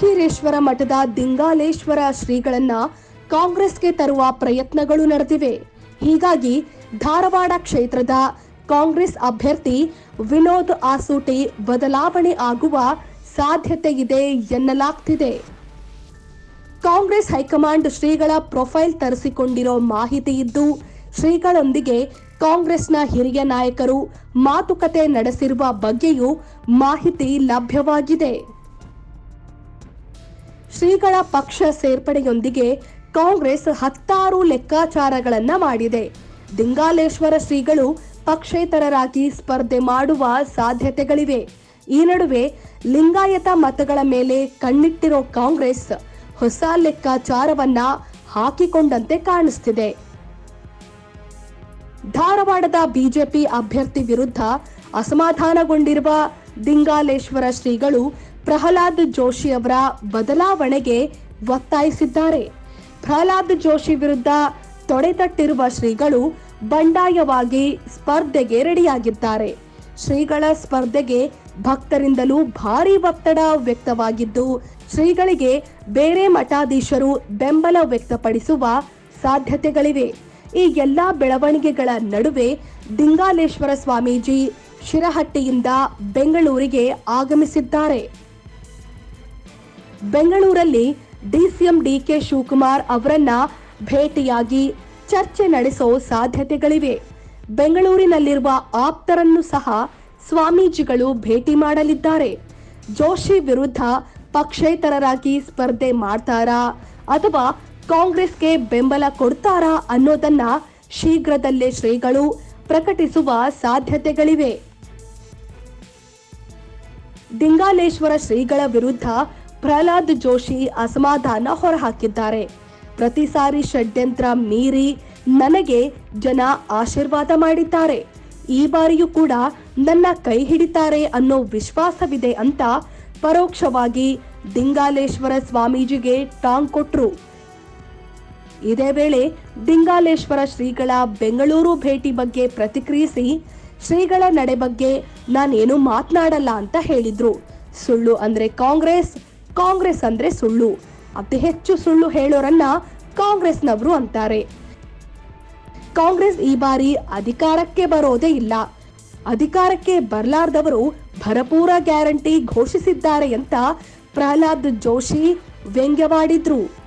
ದಿಂಗಾಲೇಶ್ವರ ಮಠದ ದಿಂಗಾಲೇಶ್ವರ ಶ್ರೀಗಳನ್ನ ಕಾಂಗ್ರೆಸ್ಗೆ ತರುವ ಪ್ರಯತ್ನಗಳು ನಡೆದಿವೆ. ಹೀಗಾಗಿ ಧಾರವಾಡ ಕ್ಷೇತ್ರದ ಕಾಂಗ್ರೆಸ್ ಅಭ್ಯರ್ಥಿ ವಿನೋದ್ ಆಸೂಟಿ ಬದಲಾವಣೆ ಆಗುವ ಸಾಧ್ಯತೆ ಇದೆ ಎನ್ನಲಾಗ್ತಿದೆ. ಕಾಂಗ್ರೆಸ್ ಹೈಕಮಾಂಡ್ ಶ್ರೀಗಳ ಪ್ರೊಫೈಲ್ ತರಿಸಿಕೊಂಡಿರೋ ಮಾಹಿತಿ ಇದ್ದು, ಶ್ರೀಗಳೊಂದಿಗೆ ಕಾಂಗ್ರೆಸ್ನ ಹಿರಿಯ ನಾಯಕರು ಮಾತುಕತೆ ನಡೆಸಿರುವ ಬಗ್ಗೆಯೂ ಮಾಹಿತಿ ಲಭ್ಯವಾಗಿದೆ. ಶ್ರೀಗಳ ಪಕ್ಷ ಸೇರ್ಪಡೆಯೊಂದಿಗೆ ಕಾಂಗ್ರೆಸ್ ಹತ್ತಾರು ಲೆಕ್ಕಾಚಾರಗಳನ್ನ ಮಾಡಿದೆ. ದಿಂಗಾಲೇಶ್ವರ ಶ್ರೀಗಳು ಪಕ್ಷೇತರರಾಗಿ ಸ್ಪರ್ಧೆ ಮಾಡುವ ಸಾಧ್ಯತೆಗಳಿವೆ. ಈ ನಡುವೆ ಲಿಂಗಾಯತ ಮತಗಳ ಮೇಲೆ ಕಣ್ಣಿಟ್ಟಿರೋ ಕಾಂಗ್ರೆಸ್ ಹೊಸ ಲೆಕ್ಕಾಚಾರವನ್ನ ಹಾಕಿಕೊಂಡಂತೆ ಕಾಣಿಸ್ತಿದೆ. ಧಾರವಾಡದ ಬಿಜೆಪಿ ಅಭ್ಯರ್ಥಿ ವಿರುದ್ಧ ಅಸಮಾಧಾನಗೊಂಡಿರುವ ದಿಂಗಾಲೇಶ್ವರ ಶ್ರೀಗಳು ಪ್ರಹ್ಲಾದ್ ಜೋಶಿ ಅವರ ಬದಲಾವಣೆಗೆ ಒತ್ತಾಯಿಸಿದ್ದಾರೆ. ಪ್ರಹ್ಲಾದ್ ಜೋಶಿ ವಿರುದ್ಧ ತೊಡೆತಟ್ಟಿರುವ ಶ್ರೀಗಳು ಬಂಡಾಯವಾಗಿ ಸ್ಪರ್ಧೆಗೆ ರೆಡಿಯಾಗಿದ್ದಾರೆ. ಶ್ರೀಗಳ ಸ್ಪರ್ಧೆಗೆ ಭಕ್ತರಿಂದಲೂ ಭಾರಿ ಒತ್ತಡ ವ್ಯಕ್ತವಾಗಿದ್ದು, ಶ್ರೀಗಳಿಗೆ ಬೇರೆ ಮಠಾಧೀಶರು ಬೆಂಬಲ ವ್ಯಕ್ತಪಡಿಸುವ ಸಾಧ್ಯತೆಗಳಿವೆ. ಈ ಎಲ್ಲಾ ಬೆಳವಣಿಗೆಗಳ ನಡುವೆ ದಿಂಗಾಲೇಶ್ವರ ಸ್ವಾಮೀಜಿ ಶಿರಹಟ್ಟಿಯಿಂದ ಬೆಂಗಳೂರಿಗೆ ಆಗಮಿಸಿದ್ದಾರೆ. ಬೆಂಗಳೂರಲ್ಲಿ ಡಿಸಿಎಂ ಡಿಕೆ ಶಿವಕುಮಾರ್ ಅವರನ್ನ ಭೇಟಿಯಾಗಿ ಚರ್ಚೆ ನಡೆಸೋ ಸಾಧ್ಯತೆಗಳಿವೆ. ಬೆಂಗಳೂರಿನಲ್ಲಿರುವ ಆಪ್ತರನ್ನು ಸಹ ಸ್ವಾಮೀಜಿಗಳು ಭೇಟಿ ಮಾಡಲಿದ್ದಾರೆ. ಜೋಶಿ ವಿರುದ್ಧ ಪಕ್ಷೇತರರಾಗಿ ಸ್ಪರ್ಧೆ ಮಾಡ್ತಾರಾ ಅಥವಾ ಕಾಂಗ್ರೆಸ್ಗೆ ಬೆಂಬಲ ಕೊಡ್ತಾರಾ ಅನ್ನೋದನ್ನ ಶೀಘ್ರದಲ್ಲೇ ಶ್ರೀಗಳು ಪ್ರಕಟಿಸುವ ಸಾಧ್ಯತೆಗಳಿವೆ. ದಿಂಗಾಲೇಶ್ವರ ಶ್ರೀಗಳ ವಿರುದ್ಧ ಪ್ರಹ್ಲಾದ್ ಜೋಶಿ ಅಸಮಾಧಾನ ಹೊರಹಾಕಿದ್ದಾರೆ. ಪ್ರತಿ ಸಾರಿ ಷಡ್ಯಂತ್ರ ಮೀರಿ ನನಗೆ ಜನ ಆಶೀರ್ವಾದ ಮಾಡಿದ್ದಾರೆ. ಈ ಬಾರಿಯೂ ಕೂಡ ನನ್ನ ಕೈ ಹಿಡಿತಾರೆ ಅನ್ನೋ ವಿಶ್ವಾಸವಿದೆ ಅಂತ ಪರೋಕ್ಷವಾಗಿ ದಿಂಗಾಲೇಶ್ವರ ಸ್ವಾಮೀಜಿಗೆ ಟಾಂಗ್ ಕೊಟ್ರು. ಇದೇ ವೇಳೆ ದಿಂಗಾಲೇಶ್ವರ ಶ್ರೀಗಳ ಬೆಂಗಳೂರು ಭೇಟಿ ಬಗ್ಗೆ ಪ್ರತಿಕ್ರಿಯಿಸಿ ಶ್ರೀಗಳ ನಡೆ ಬಗ್ಗೆ ನಾನೇನು ಮಾತನಾಡಲ್ಲ ಅಂತ ಹೇಳಿದ್ರು. ಸುಳ್ಳು ಅಂದ್ರೆ ಕಾಂಗ್ರೆಸ್ ಕಾಂಗ್ರೆಸ್ ಅಂದ್ರೆ ಸುಳ್ಳು. ಅತಿ ಹೆಚ್ಚು ಸುಳ್ಳು ಹೇಳೋರನ್ನ ಕಾಂಗ್ರೆಸ್ನವರು ಅಂತಾರೆ. ಕಾಂಗ್ರೆಸ್ ಈ ಬಾರಿ ಅಧಿಕಾರಕ್ಕೆ ಬರೋದೇ ಇಲ್ಲ. ಅಧಿಕಾರಕ್ಕೆ ಬರಲಾರ್ದವರು ಭರಪೂರ ಗ್ಯಾರಂಟಿ ಘೋಷಿಸಿದ್ದಾರೆ ಅಂತ ಪ್ರಹ್ಲಾದ್ ಜೋಶಿ ವ್ಯಂಗ್ಯವಾಡಿದ್ರು.